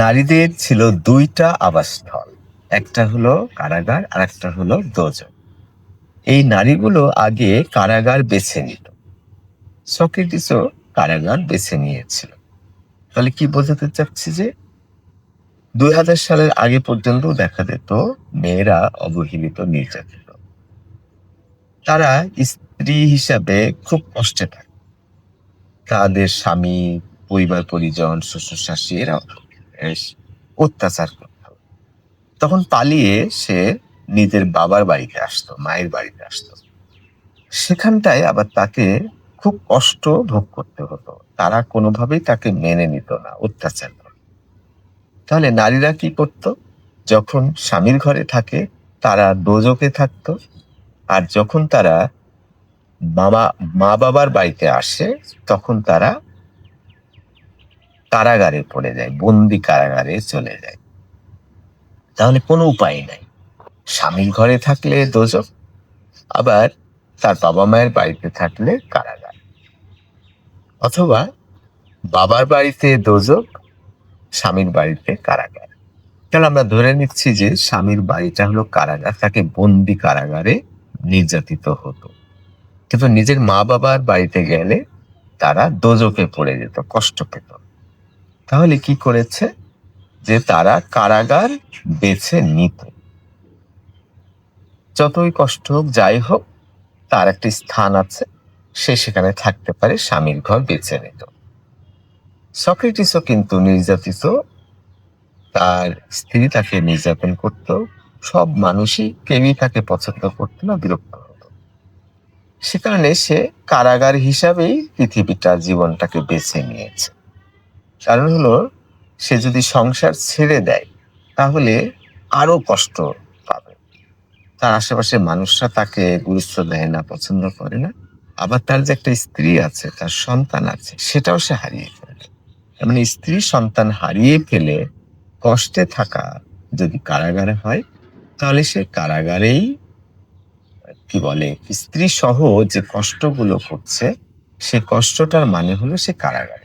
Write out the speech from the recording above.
নারীদের ছিল দুইটা আবাসস্থল। একটা হলো কারাগার আর একটা হলো দোজক এই নারীগুলো আগে কারাগার বেছে নিত। সক্রেটিসও কারাগার বেছে নিয়েছিল। তাহলে কি বোঝাতে চাচ্ছি যে দুই হাজার সালের আগে পর্যন্ত দেখা যেত মেয়েরা অবহেলিত, নির্যাতিত। তারা স্ত্রী হিসাবে খুব কষ্টে থাকে। তাদের স্বামী, পরিবার, পরিজন, শ্বশুর শাশি এরা অত্যাচার করত তখন পালিয়ে সে নিজের বাবার বাড়িতে আসতো, মায়ের বাড়িতে আসতো। সেখানটায় আবার তাকে খুব কষ্ট ভোগ করতে হতো। তারা কোনোভাবেই তাকে মেনে নিত না, অত্যাচার করত। তাহলে নারীরা কি করত? যখন স্বামীর ঘরে থাকে, তারা দোজকে থাকতো। আর যখন তারা মামা মা বাবার বাড়িতে আসে, তখন তারা কারাগারে পড়ে যায়, বন্দি কারাগারে চলে যায়। তাহলে কোনো উপায় নাই। স্বামীর ঘরে থাকলে দোজক, আবার তার বাবা মায়ের বাড়িতে থাকলে কারাগার। অথবা বাবার বাড়িতে দোজক, স্বামীর বাড়িতে কারাগার। তাহলে আমরা ধরে নিচ্ছি যে স্বামীর বাড়িটা হলো কারাগার, তাকে বন্দি কারাগারে নির্যাতিত হতো। কিন্তু নিজের মা বাবার বাড়িতে গেলে তারা দোজকে পড়ে যেত, কষ্ট পেত তাহলে কি করেছে? যে তারা কারাগার বেছে নিত। যতই কষ্ট হোক, যাই হোক, তার একটি স্থান আছে, সে সেখানে থাকতে পারে, স্বামীর ঘর বেছে নিত। সক্রেটিসও কিন্তু নির্যাতিত। তার স্ত্রী তাকে নির্যাতন করত। সব মানুষই কেউই তাকে পছন্দ করতো না, বিরক্ত হতো। সে কারণে সে কারাগার হিসাবেই পৃথিবীটা, জীবনটাকে বেছে নিয়েছে। কারণ হলো, সে যদি সংসার ছেড়ে দেয়, তাহলে আরও কষ্ট পাবে। তার আশেপাশে মানুষরা তাকে গুরুত্ব দেয় না, পছন্দ করে না। আবার তার যে একটা স্ত্রী আছে, তার সন্তান আছে, সেটাও সে হারিয়ে ফেলে। মানে স্ত্রী সন্তান হারিয়ে ফেলে কষ্টে থাকা যদি কারাগারে হয়, তাহলে সে কারাগারেই, কি বলে স্ত্রী সহ যে কষ্টগুলো করছে, সে কষ্টটার মানে হলো সে কারাগারে।